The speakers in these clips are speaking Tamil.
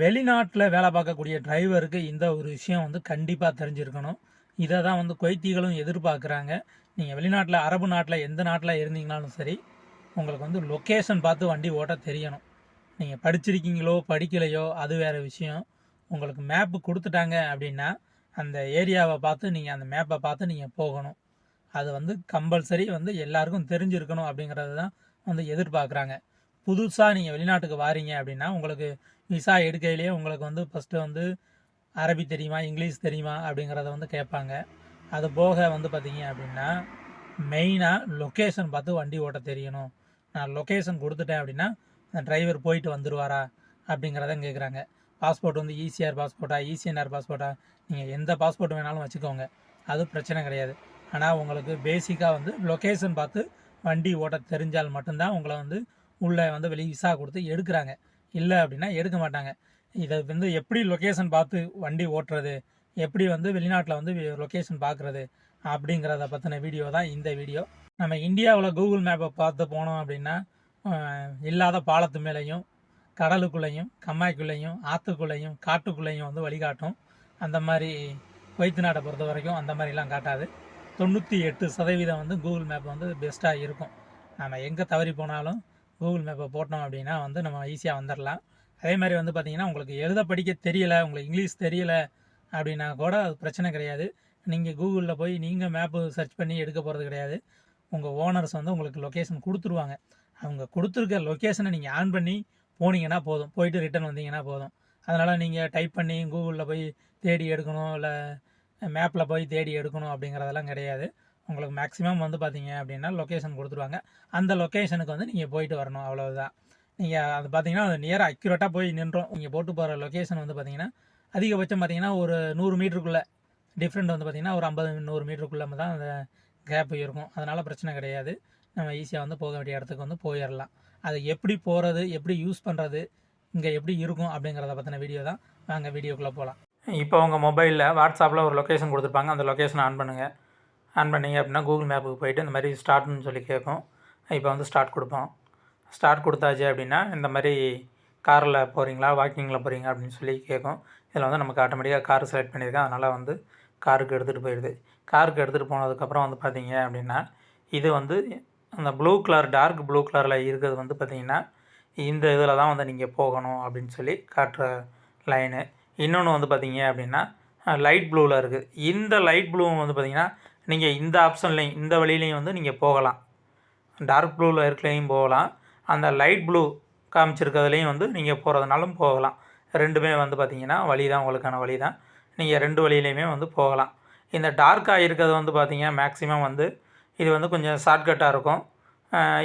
வெளிநாட்டில் வேலை பார்க்கக்கூடிய டிரைவருக்கு இந்த ஒரு விஷயம் வந்து கண்டிப்பாக தெரிஞ்சிருக்கணும். இதை தான் வந்து கொய்த்திகளும் எதிர்பார்க்குறாங்க. நீங்கள் வெளிநாட்டில் அரபு நாட்டில் எந்த நாட்டில் இருந்தீங்கனாலும் சரி உங்களுக்கு வந்து லொக்கேஷன் பார்த்து வண்டி ஓட்ட தெரியணும். நீங்கள் படிச்சிருக்கீங்களோ படிக்கலையோ அது வேறு விஷயம். உங்களுக்கு மேப்பு கொடுத்துட்டாங்க அப்படின்னா அந்த ஏரியாவை பார்த்து நீங்கள் அந்த மேப்பை பார்த்து நீங்கள் போகணும். அது வந்து கம்பல்சரி வந்து எல்லாருக்கும் தெரிஞ்சிருக்கணும் அப்படிங்கிறது தான் வந்து எதிர்பார்க்குறாங்க. புதுசாக நீங்கள் வெளிநாட்டுக்கு வாரீங்க அப்படின்னா உங்களுக்கு விசா எடுக்கையிலேயே உங்களுக்கு வந்து ஃபஸ்ட்டு வந்து அரபி தெரியுமா இங்கிலீஷ் தெரியுமா அப்படிங்கிறத வந்து கேட்பாங்க. அது போக வந்து பார்த்தீங்க அப்படின்னா மெயினாக லொக்கேஷன் பார்த்து வண்டி ஓட்ட தெரியணும். நான் லொக்கேஷன் கொடுத்துட்டேன் அப்படின்னா அந்த டிரைவர் போயிட்டு வந்துடுவாரா அப்படிங்கிறத கேட்குறாங்க பாஸ்போர்ட் வந்து ஈசிஆர் பாஸ்போர்ட்டா ஈசிஎன்ஆர் பாஸ்போர்ட்டா நீங்கள் எந்த பாஸ்போர்ட் வேணாலும் வச்சுக்கோங்க. அது பிரச்சனை கிடையாது. ஆனால் உங்களுக்கு பேசிக்காக வந்து லொக்கேஷன் பார்த்து வண்டி ஓட்ட தெரிஞ்சால் மட்டும்தான் உங்களை வந்து உள்ளே வந்து வெளியே விசா கொடுத்து எடுக்கிறாங்க. இல்லை அப்படின்னா எடுக்க மாட்டாங்க. இதை வந்து எப்படி லொக்கேஷன் பார்த்து வண்டி ஓட்டுறது? எப்படி வந்து வெளிநாட்டில் வந்து லொக்கேஷன் பார்க்குறது? அப்படிங்கிறத பற்றின வீடியோ தான் இந்த வீடியோ நம்ம இந்தியாவில் கூகுள் மேப்பை பார்த்து போனோம் அப்படின்னா இல்லாத பாலத்து மேலேயும் கடலுக்குள்ளேயும் கம்மாய்க்குள்ளேயும் ஆற்றுக்குள்ளேயும் காட்டுக்குள்ளேயும் வந்து வழிகாட்டும். அந்த மாதிரி குவைத்து நாட்டை பொறுத்த வரைக்கும் அந்த மாதிரிலாம் காட்டாது. தொண்ணூற்றி எட்டு சதவீதம் வந்து கூகுள் மேப் வந்து பெஸ்ட்டாக இருக்கும். நம்ம எங்கே தவறி போனாலும் கூகுள் மேப்பை போட்டோம் அப்படின்னா வந்து நம்ம ஈஸியாக வந்துடலாம் அதே மாதிரி வந்து பார்த்தீங்கன்னா உங்களுக்கு எழுத படிக்க தெரியலை உங்களுக்கு இங்கிலீஷ் தெரியல அப்படின்னா கூட அது பிரச்சனை கிடையாது. நீங்கள் கூகுளில் போய் நீங்கள் மேப்பு சர்ச் பண்ணி எடுக்க போகிறது கிடையாது. உங்கள் ஓனர்ஸ் வந்து உங்களுக்கு லொக்கேஷன் கொடுத்துருவாங்க. அவங்க கொடுத்துருக்க லொக்கேஷனை நீங்கள் ஆன் பண்ணி போனீங்கன்னா போதும். போயிட்டு ரிட்டர்ன் வந்தீங்கன்னா போதும். அதனால் நீங்கள் டைப் பண்ணி கூகுளில் போய் தேடி எடுக்கணும் இல்லை மேப்பில் போய் தேடி எடுக்கணும் அப்படிங்கிறதெல்லாம் கிடையாது. உங்களுக்கு மேக்ஸிமம் வந்து பார்த்தீங்க அப்படின்னா லொக்கேஷன் கொடுத்துருவாங்க. அந்த லொக்கேஷனுக்கு வந்து நீங்கள் போயிட்டு வரணும் அவ்வளவுதான். நீங்கள் அது பார்த்தீங்கன்னா அது நியராக அக்யூரேட்டாக போய் நின்றோம். நீங்கள் போட்டு போகிற லொக்கேஷன் வந்து பார்த்தீங்கன்னா அதிகபட்சம் பார்த்தீங்கன்னா ஒரு நூறு மீட்டருக்குள்ளே டிஃப்ரெண்ட் வந்து பார்த்தீங்கன்னா ஒரு ஐம்பது நூறு மீட்டருக்குள்ளே தான் அந்த கேப் இருக்கும். அதனால் பிரச்சனை கிடையாது. நம்ம ஈஸியாக வந்து போக வேண்டிய இடத்துக்கு வந்து போயிடலாம். அது எப்படி போகிறது எப்படி யூஸ் பண்ணுறது இங்கே எப்படி இருக்கும் அப்படிங்கிறத பற்றின வீடியோ தான். வாங்க வீடியோக்குள்ளே போகலாம் இப்போ உங்கள் மொபைலில் வாட்ஸ்அப்பில் ஒரு லொக்கேஷன் கொடுத்துருப்பாங்க. அந்த லொக்கேஷனை ஆன் பண்ணுங்கள் ஆன் பண்ணீங்க அப்படின்னா கூகுள் மேப்புக்கு போயிட்டு இந்த மாதிரி ஸ்டார்ட்னு சொல்லி கேட்கும். இப்போ வந்து ஸ்டார்ட் கொடுப்போம். ஸ்டார்ட் கொடுத்தாச்சு அப்படின்னா இந்த மாதிரி காரில் போகிறீங்களா வாக்கிங்கில் போகிறீங்க அப்படின்னு சொல்லி கேட்கும். இதில் வந்து நமக்கு ஆட்டோமேட்டிக்காக கார் செலக்ட் பண்ணியிருக்கேன். அதனால் வந்து காருக்கு எடுத்துகிட்டு போயிடுது. காருக்கு எடுத்துகிட்டு போனதுக்கப்புறம் வந்து பார்த்தீங்க அப்படின்னா இது வந்து அந்த ப்ளூ கலர் டார்க் ப்ளூ கலரில் இருக்கிறது வந்து பார்த்தீங்கன்னா இந்த இதில் தான் வந்து நீங்கள் போகணும் அப்படின்னு சொல்லி காட்டுற லைனு இன்னொன்று வந்து பார்த்தீங்க அப்படின்னா லைட் ப்ளூவில் இருக்குது இந்த லைட் ப்ளூ வந்து பார்த்திங்கன்னா நீங்கள் இந்த ஆப்ஷன்லையும் இந்த வழியிலையும் வந்து நீங்கள் போகலாம். டார்க் ப்ளூவில் இருக்கலையும் போகலாம். அந்த லைட் ப்ளூ காமிச்சிருக்கிறதுலையும் வந்து நீங்கள் போகிறதுனாலும் போகலாம். ரெண்டுமே வந்து பார்த்திங்கன்னா வழி தான் உங்களுக்கான வழி தான் நீங்கள் ரெண்டு வழியிலையுமே வந்து போகலாம். இந்த டார்க்காக இருக்கிறது வந்து பார்த்திங்கன்னா மேக்ஸிமம் வந்து இது வந்து கொஞ்சம் ஷார்ட்கட்டாக இருக்கும்.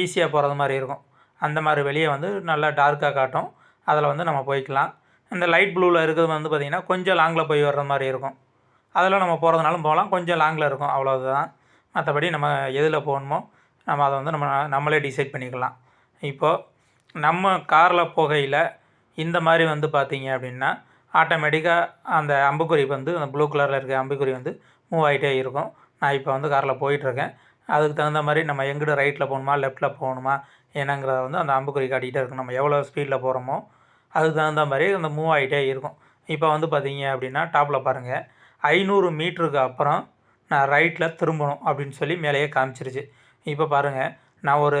ஈஸியாக போகிறது மாதிரி இருக்கும். அந்த மாதிரி வெளியே வந்து நல்லா டார்க்காக காட்டும். அதில் வந்து நம்ம போய்க்கலாம். இந்த லைட் ப்ளூவில் இருக்கிறது வந்து பார்த்திங்கன்னா கொஞ்சம் லாங்கில் போய் வர்ற மாதிரி இருக்கும். அதில் நம்ம போகிறதுனாலும் போகலாம். கொஞ்சம் லாங்கில் இருக்கும் அவ்வளோதான் மற்றபடி நம்ம எதில் போகணுமோ நம்ம அதை வந்து நம்ம நம்மளே டிசைட் பண்ணிக்கலாம். இப்போது நம்ம காரில் போகையில் இந்த மாதிரி வந்து பார்த்தீங்க அப்படின்னா ஆட்டோமேட்டிக்காக அந்த அம்புக்குறி வந்து அந்த ப்ளூ கலரில் இருக்க அம்புக்குறி வந்து மூவ் ஆகிட்டே இருக்கும். நான் இப்போ வந்து காரில் போயிட்டுருக்கேன். அதுக்கு தகுந்த மாதிரி நம்ம எங்கிட்ட ரைட்டில் போகணுமா லெஃப்ட்டில் போகணுமா என்னங்கிறத வந்து அந்த அம்புக்குறி காட்டிகிட்டே இருக்கும் நம்ம எவ்வளோ ஸ்பீடில் போகிறோமோ அதுக்கு தகுந்த மாதிரி அந்த மூவ் ஆகிட்டே இருக்கும். இப்போ வந்து பார்த்தீங்க அப்படின்னா டாப்பில் பாருங்கள் ஐநூறு மீட்டருக்கு அப்புறம் நான் ரைட்டில் திரும்பணும் அப்படின்னு சொல்லி மேலேயே காமிச்சிருச்சு. இப்போ பாருங்கள் நான் ஒரு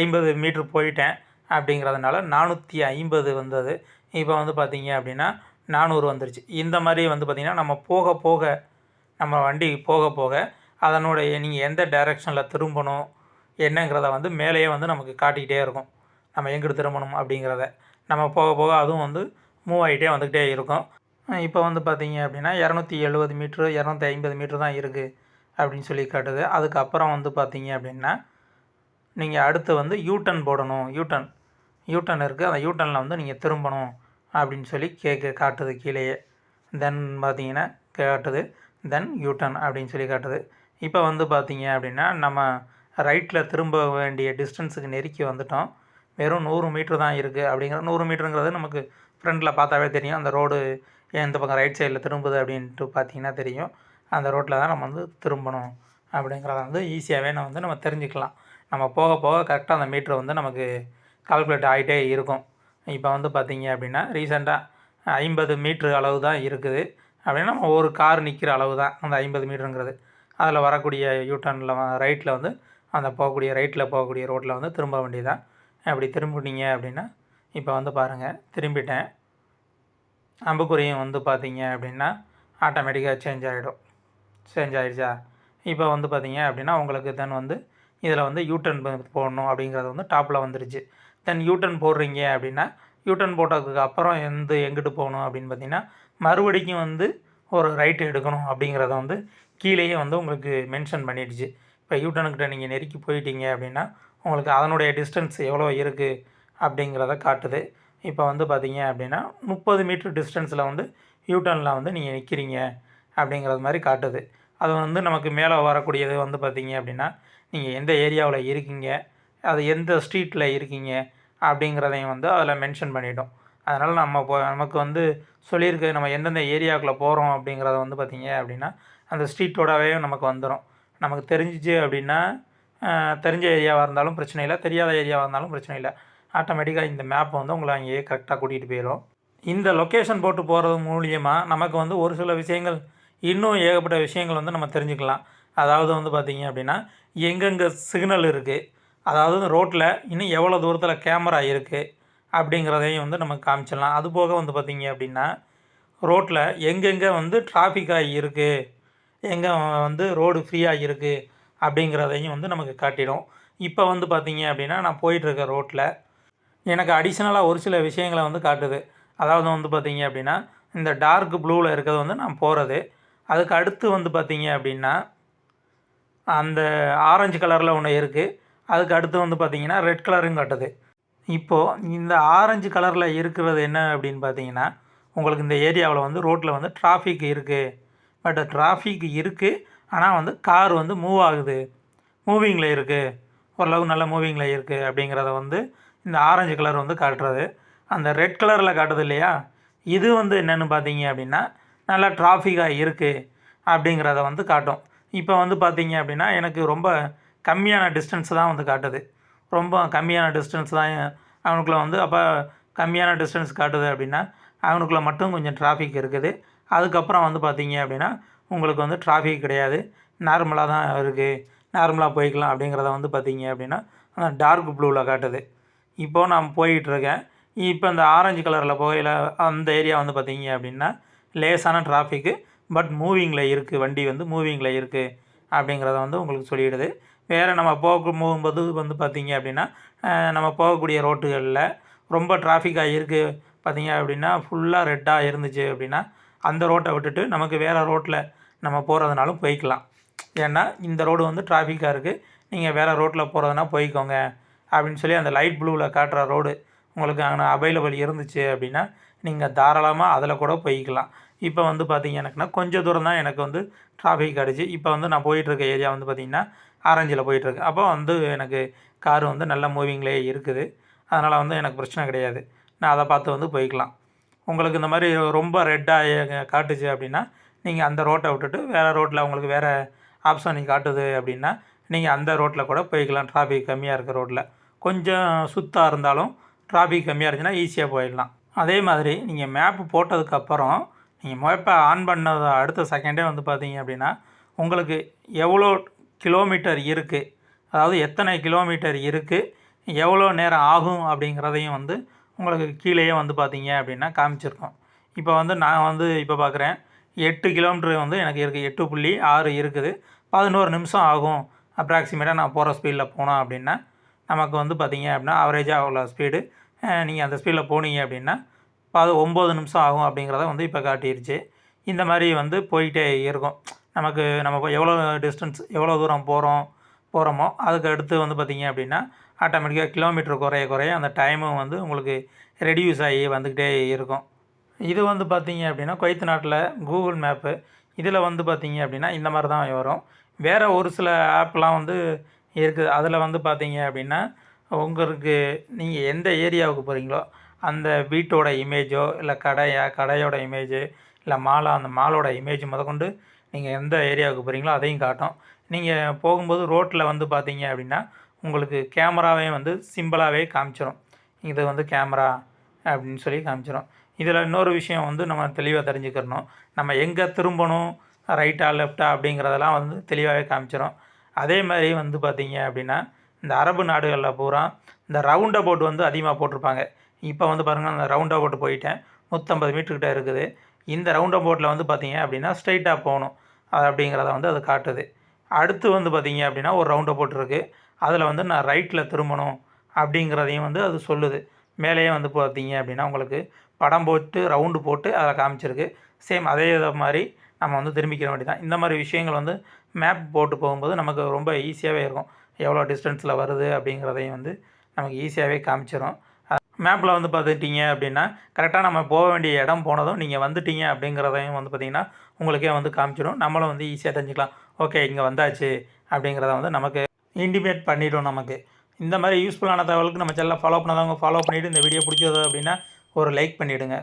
ஐம்பது மீட்ரு போயிட்டேன் அப்படிங்கிறதுனால நானூற்றி ஐம்பது வந்தது. இப்போ வந்து பார்த்தீங்க அப்படின்னா நானூறு வந்துருச்சு. இந்த மாதிரி வந்து பார்த்திங்கன்னா நம்ம போக போக நம்ம வண்டி போக போக அதனுடைய நீங்கள் எந்த டைரெக்ஷனில் திரும்பணும் என்னங்கிறத வந்து மேலேயே வந்து நமக்கு காட்டிக்கிட்டே இருக்கும். நம்ம எங்கிட்டு திரும்பணும் அப்படிங்கிறத. நம்ம போக போக அதுவும் வந்து மூவ் ஆகிட்டே வந்துக்கிட்டே இருக்கும். இப்போ வந்து பார்த்தீங்க அப்படின்னா இரநூத்தி எழுபது மீட்ரு இரநூத்தி ஐம்பது மீட்ரு தான் இருக்குது அப்படின்னு சொல்லி காட்டுது. அதுக்கப்புறம் வந்து பார்த்தீங்க அப்படின்னா நீங்கள் அடுத்து வந்து யூட்டன் போடணும். யூட்டன் யூட்டன் இருக்குது அந்த யூட்டனில் வந்து நீங்கள் திரும்பணும் அப்படின்னு சொல்லி கேட்க காட்டுது கீழேயே. தென் பார்த்தீங்கன்னா காட்டுது தென் யூட்டன் அப்படின்னு சொல்லி காட்டுது. இப்போ வந்து பார்த்தீங்க அப்படின்னா நம்ம ரைட்டில் திரும்ப வேண்டிய டிஸ்டன்ஸுக்கு நெருக்கி வந்துட்டோம். வெறும் நூறு மீட்ரு தான் இருக்குது அப்படிங்கிற நூறு மீட்டருங்கிறது நமக்கு ஃப்ரண்டில் பார்த்தாவே தெரியும். அந்த ரோடு எந்த பக்கம் ரைட் சைடில் திரும்புது அப்படின்ட்டு பார்த்தீங்கன்னா தெரியும். அந்த ரோட்டில் தான் நம்ம வந்து திரும்பணும் அப்படிங்கிறத வந்து ஈஸியாகவே நம்ம வந்து நம்ம தெரிஞ்சுக்கலாம். நம்ம போக போக கரெக்டாக அந்த மீட்ரு வந்து நமக்கு கால்குலேட் ஆகிட்டே இருக்கும். இப்போ வந்து பார்த்தீங்க அப்படின்னா ரீசெண்டாக ஐம்பது மீட்ரு அளவு தான் இருக்குது. அப்படின்னா நம்ம ஒரு கார் நிற்கிற அளவு தான் அந்த ஐம்பது மீட்ருங்கிறது அதில் வரக்கூடிய யூட்டர்னில் ரைட்டில் வந்து அந்த போகக்கூடிய ரைட்டில் போகக்கூடிய ரோட்டில் வந்து திரும்ப வேண்டியதான் அப்படி திரும்பினீங்க அப்படின்னா இப்போ வந்து பாருங்கள் திரும்பிட்டேன். அம்புக்குறியும் வந்து பார்த்தீங்க அப்படின்னா ஆட்டோமேட்டிக்காக சேஞ்ச் ஆகிடும் சேஞ்ச் ஆகிடுச்சா இப்போ வந்து பார்த்தீங்க அப்படின்னா உங்களுக்கு தென் வந்து இதில் வந்து யூட்டன் போடணும் அப்படிங்கிறது வந்து டாப்பில் வந்துருச்சு. தென் யூட்டன் போடுறீங்க அப்படின்னா யூட்டன் போட்டதுக்கு அப்புறம் எந்த எங்கிட்டு போகணும் அப்படின்னு பார்த்தீங்கன்னா மறுபடிக்கும் வந்து ஒரு ரைட் எடுக்கணும் அப்படிங்கிறத வந்து கீழேயே வந்து உங்களுக்கு மென்ஷன் பண்ணிடுச்சு. இப்போ யூட்டனுக்கிட்ட நீங்கள் நெருக்கி போயிட்டீங்க அப்படின்னா உங்களுக்கு அதனுடைய டிஸ்டன்ஸ் எவ்வளோ இருக்குது அப்படிங்கிறத காட்டுது. இப்போ வந்து பார்த்தீங்க அப்படின்னா முப்பது மீட்ரு டிஸ்டன்ஸில் வந்து யூட்டர்னில் வந்து நீங்கள் நிற்கிறீங்க அப்படிங்கிறது மாதிரி காட்டுது. அது வந்து நமக்கு மேலே வரக்கூடியது வந்து பார்த்தீங்க அப்படின்னா நீங்கள் எந்த ஏரியாவில் இருக்கீங்க அது எந்த ஸ்ட்ரீட்டில் இருக்கீங்க அப்படிங்கிறதையும் வந்து அதில் மென்ஷன் பண்ணிட்டோம். அதனால் நம்ம இப்போ நமக்கு வந்து சொல்லியிருக்கு நம்ம எந்தெந்த ஏரியாவுக்குள்ளே போகிறோம் அப்படிங்கிறத வந்து பார்த்தீங்க அப்படின்னா அந்த ஸ்ட்ரீட்டோடவே நமக்கு வந்துடும் நமக்கு தெரிஞ்சிச்சு அப்படின்னா தெரிஞ்ச ஏரியாவாக இருந்தாலும் பிரச்சனை இல்லை தெரியாத ஏரியாவாக இருந்தாலும் பிரச்சனை இல்லை. ஆட்டோமேட்டிக்காக இந்த மேப் வந்து உங்களை அங்கேயே கரெக்டாக கூட்டிகிட்டு போயிடும் இந்த லொக்கேஷன் போட்டு போகிறது மூலியமாக நமக்கு வந்து ஒரு சில விஷயங்கள் இன்னும் ஏகப்பட்ட விஷயங்கள் வந்து நம்ம தெரிஞ்சுக்கலாம். அதாவது வந்து பார்த்திங்க அப்படின்னா எங்கெங்கே சிக்னல் இருக்குது அதாவது ரோட்டில் இன்னும் எவ்வளோ தூரத்தில் கேமரா இருக்குது அப்படிங்கிறதையும் வந்து நம்ம காமிச்சிடலாம். அது போக வந்து பார்த்திங்க அப்படின்னா ரோட்டில் எங்கெங்கே வந்து டிராஃபிக்காக இருக்குது எங்கே வந்து ரோடு ஃப்ரீயாக இருக்குது அப்படிங்கிறதையும் வந்து நமக்கு காட்டிடும். இப்போ வந்து பார்த்தீங்க அப்படின்னா நான் போயிட்டுருக்க ரோட்டில் எனக்கு அடிஷ்னலாக ஒரு சில விஷயங்களை வந்து காட்டுது. அதாவது வந்து பார்த்தீங்க அப்படின்னா இந்த டார்க் ப்ளூவில் இருக்கிறது வந்து நான் போகிறது அதுக்கு அடுத்து வந்து பார்த்தீங்க அப்படின்னா அந்த ஆரஞ்சு கலரில் ஒன்று இருக்குது அதுக்கு அடுத்து வந்து பார்த்திங்கன்னா ரெட் கலரும் காட்டுது. இப்போது இந்த ஆரஞ்சு கலரில் இருக்கிறது என்ன அப்படின்னு பார்த்தீங்கன்னா உங்களுக்கு இந்த ஏரியாவில் வந்து ரோட்டில் வந்து டிராஃபிக் இருக்குது பட் டிராஃபிக் இருக்குது ஆனால் வந்து கார் வந்து மூவ் ஆகுது. மூவிங்கில் இருக்குது ஓரளவு நல்ல மூவிங்கில் இருக்குது அப்படிங்கிறத வந்து இந்த ஆரஞ்சு கலர் வந்து காட்டுறது. அந்த ரெட் கலரில் காட்டுது இல்லையா? இது வந்து என்னென்னு பார்த்தீங்க அப்படின்னா நல்லா டிராஃபிக்காக இருக்குது அப்படிங்கிறத வந்து காட்டும். இப்போ வந்து பார்த்தீங்க அப்படின்னா எனக்கு ரொம்ப கம்மியான டிஸ்டன்ஸ் தான் வந்து காட்டுது. ரொம்ப கம்மியான டிஸ்டன்ஸ் தான் அவனுக்குள்ளே வந்து அப்போ கம்மியான டிஸ்டன்ஸ் காட்டுது அப்படின்னா அவனுக்குள்ளே மட்டும் கொஞ்சம் டிராஃபிக் இருக்குது. அதுக்கப்புறம் வந்து பார்த்தீங்க அப்படின்னா உங்களுக்கு வந்து டிராஃபிக் கிடையாது. நார்மலாக தான் இருக்குது நார்மலாக போய்க்கலாம் அப்படிங்கிறத வந்து பார்த்தீங்க அப்படின்னா அந்த டார்க் ப்ளூவில் காட்டுது. இப்போது நான் போயிட்டுருக்கேன். இப்போ இந்த ஆரஞ்சு கலரில் போகையில் அந்த ஏரியா வந்து பார்த்தீங்க அப்படின்னா லேசான டிராஃபிக்கு பட் மூவிங்கில் இருக்குது வண்டி வந்து மூவிங்கில் இருக்குது அப்படிங்கிறத வந்து உங்களுக்கு சொல்லிடுது. வேறு நம்ம போக போகும்போது வந்து பார்த்தீங்க அப்படின்னா நம்ம போகக்கூடிய ரோட்டுகளில் ரொம்ப டிராஃபிக்காக இருக்குது பார்த்தீங்க அப்படின்னா ஃபுல்லாக ரெட்டாக இருந்துச்சு அப்படின்னா அந்த ரோட்டை விட்டுட்டு நமக்கு வேறு ரோட்டில் நம்ம போகிறதுனாலும் போய்க்கலாம். ஏன்னா இந்த ரோடு வந்து டிராஃபிக்காக இருக்குது நீங்கள் வேறு ரோட்டில் போகிறதுனா போய்க்கோங்க. அப்படின்னு சொல்லி அந்த லைட் ப்ளூவில் காட்டுற ரோடு உங்களுக்கு அங்கே அவைலபிள் இருந்துச்சு அப்படின்னா நீங்கள் தாராளமாக அதில் கூட போய்க்கலாம். இப்போ வந்து பார்த்திங்க எனக்குன்னா கொஞ்சம் தூரம் தான் எனக்கு வந்து டிராஃபிக் கிடச்சி. இப்போ வந்து நான் போயிட்டுருக்க ஏரியா வந்து பார்த்திங்கன்னா ஆரஞ்சில் போயிட்டுருக்கு அப்போ வந்து எனக்கு கார் வந்து நல்ல மூவிங்லேயே இருக்குது. அதனால் வந்து எனக்கு பிரச்சனை கிடையாது. நான் அதை பார்த்து வந்து போய்க்கலாம். உங்களுக்கு இந்த மாதிரி ரொம்ப ரெட்டாக காட்டுச்சு அப்படின்னா நீங்கள் அந்த ரோட்டை விட்டுட்டு வேறு ரோட்டில் உங்களுக்கு வேறு ஆப்ஷன் காட்டுது அப்படின்னா நீங்கள் அந்த ரோட்டில் கூட போய்க்கலாம். டிராஃபிக் கம்மியாக இருக்க ரோட்டில் கொஞ்சம் சுத்தாக இருந்தாலும் டிராஃபிக் கம்மியாக இருந்துச்சுன்னா ஈஸியாக போயிடலாம். அதே மாதிரி நீங்கள் மேப்பு போட்டதுக்கப்புறம் நீங்கள் மேப்பை ஆன் பண்ணது அடுத்த செகண்டே வந்து பார்த்தீங்க அப்படின்னா உங்களுக்கு எவ்வளோ கிலோமீட்டர் இருக்குது அதாவது எத்தனை கிலோமீட்டர் இருக்குது எவ்வளோ நேரம் ஆகும் அப்படிங்கிறதையும் வந்து உங்களுக்கு கீழேயே வந்து பார்த்தீங்க அப்படின்னா காமிச்சிருக்கோம். இப்போ வந்து நான் வந்து இப்போ பார்க்குறேன் எட்டு கிலோமீட்டர் வந்து எனக்கு இருக்குது எட்டு புள்ளி ஆறு இருக்குது பதினோரு நிமிஷம் ஆகும் அப்ராக்சிமேட்டாக நான் போகிற ஸ்பீடில் போனோம் அப்படின்னா நமக்கு வந்து பார்த்தீங்க அப்படின்னா ஆவரேஜாக அவ்வளோ ஸ்பீடு நீங்கள் அந்த ஸ்பீடில் போனீங்க அப்படின்னா அது ஒம்பது நிமிஷம் ஆகும் அப்படிங்கிறத வந்து இப்போ காட்டிருச்சு. இந்த மாதிரி வந்து போயிட்டே இருக்கும். நமக்கு நம்ம எவ்வளோ டிஸ்டன்ஸ் எவ்வளோ தூரம் போகிறோம் போகிறோமோ அதுக்கு அடுத்து வந்து பார்த்திங்க அப்படின்னா ஆட்டோமேட்டிக்காக கிலோமீட்டர் குறைய குறைய அந்த டைமும் வந்து உங்களுக்கு ரெடியூஸ் ஆகி வந்துக்கிட்டே இருக்கும். இது வந்து பார்த்தீங்க அப்படின்னா குவைத் நாட்டில் கூகுள் மேப்பு. இதில் வந்து பார்த்தீங்க அப்படின்னா இந்த மாதிரி தான் வரும். வேறு ஒரு சில ஆப்லாம் வந்து இருக்குது. அதில் வந்து பார்த்தீங்க அப்படின்னா உங்களுக்கு நீங்கள் எந்த ஏரியாவுக்கு போகிறீங்களோ அந்த வீட்டோட இமேஜோ இல்லை கடையா கடையோட இமேஜு இல்லை மாலா அந்த மாலோட இமேஜ் முதற்கொண்டு நீங்கள் எந்த ஏரியாவுக்கு போகிறீங்களோ அதையும் காட்டும். நீங்கள் போகும்போது ரோட்டில் வந்து பார்த்தீங்க அப்படின்னா உங்களுக்கு கேமராவே வந்து சிம்பிளாகவே காமிச்சிடும் இது வந்து கேமரா அப்படின்னு சொல்லி காமிச்சிடும் இதில் இன்னொரு விஷயம் வந்து நம்ம தெளிவாக தெரிஞ்சுக்கிறணும். நம்ம எங்கே திரும்பணும் ரைட்டா லெஃப்டா அப்படிங்கிறதெல்லாம் வந்து தெளிவாகவே காமிச்சிடும் அதே மாதிரி வந்து பார்த்தீங்க அப்படின்னா இந்த அரபு நாடுகளில் பூரா இந்த ரவுண்ட் அபவுட் வந்து அதிகமாக போட்டிருப்பாங்க. இப்போ வந்து பாருங்கள் அந்த ரவுண்ட் அபவுட் போயிட்டேன். நூற்றம்பது மீட்டர்கிட்ட இருக்குது. இந்த ரவுண்ட் அபவுட்டில் வந்து பார்த்தீங்க அப்படின்னா ஸ்ட்ரைட்டாக போகணும். அது அப்படிங்கிறத வந்து அது காட்டுது. அடுத்து வந்து பார்த்தீங்க அப்படின்னா ஒரு ரவுண்ட் அபவுட் இருக்குது அதில் வந்து நான் ரைட்டில் திரும்பணும் அப்படிங்கிறதையும் வந்து அது சொல்லுது. மேலேயே வந்து பார்த்தீங்க அப்படின்னா உங்களுக்கு படம் போட்டு ரவுண்டு போட்டு அதில் காமிச்சிருக்கு. சேம் அதே இதை மாதிரி நம்ம வந்து திரும்பிக்கிற வேண்டியதான் இந்த மாதிரி விஷயங்கள் வந்து மேப் போட்டு போகும்போது நமக்கு ரொம்ப ஈஸியாகவே இருக்கும். எவ்வளோ டிஸ்டன்ஸில் வருது அப்படிங்கிறதையும் வந்து நமக்கு ஈஸியாகவே காமிச்சிடும் மேப்பில் வந்து பார்த்துட்டிங்க அப்படின்னா கரெக்டாக நம்ம போக வேண்டிய இடம் போனதும் நீங்கள் வந்துட்டீங்க அப்படிங்கிறதையும் வந்து பார்த்திங்கன்னா உங்களுக்கே வந்து காமிச்சிடும் நம்மளும் வந்து ஈஸியாக தெரிஞ்சுக்கலாம். ஓகே இங்கே வந்தாச்சு அப்படிங்கிறத வந்து நமக்கு இன்டிமேட் பண்ணிவிடும் நமக்கு. இந்த மாதிரி யூஸ்ஃபுல்லான தகவலுக்கு நம்ம செல்ல ஃபாலோ பண்ணாதவங்க ஃபாலோ பண்ணிவிட்டு இந்த வீடியோ பிடிச்சது அப்படின்னா ஒரு லைக் பண்ணிவிடுங்க